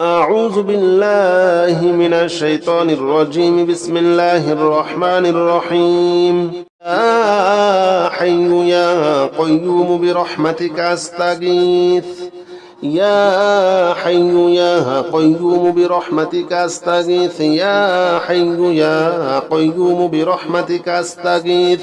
أعوذ بالله من الشيطان الرجيم. بسم الله الرحمن الرحيم. يا حي يا قيوم برحمتك أستغيث. يا حي يا قيوم برحمتك أستغيث. يا حي يا قيوم برحمتك أستغيث.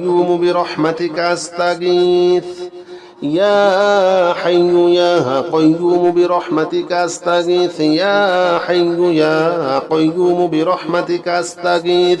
يا قيوم برحمتك أستغيث. يا حي يا قيوم برحمتك أستغيث. يا حي يا قيوم برحمتك أستغيث.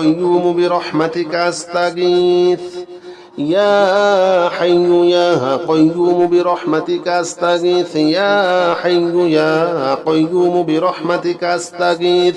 يا قيوم برحمتك أستغيث. يا حي يا قيوم برحمتك أستغيث. يا حي يا قيوم برحمتك أستغيث.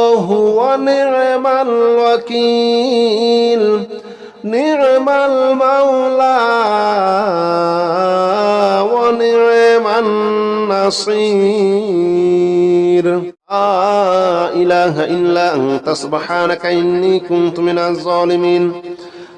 ونعم الوكيل نعم المولى ونعم النصير. لا إله إلا أنت سبحانك إني كنت من الظالمين.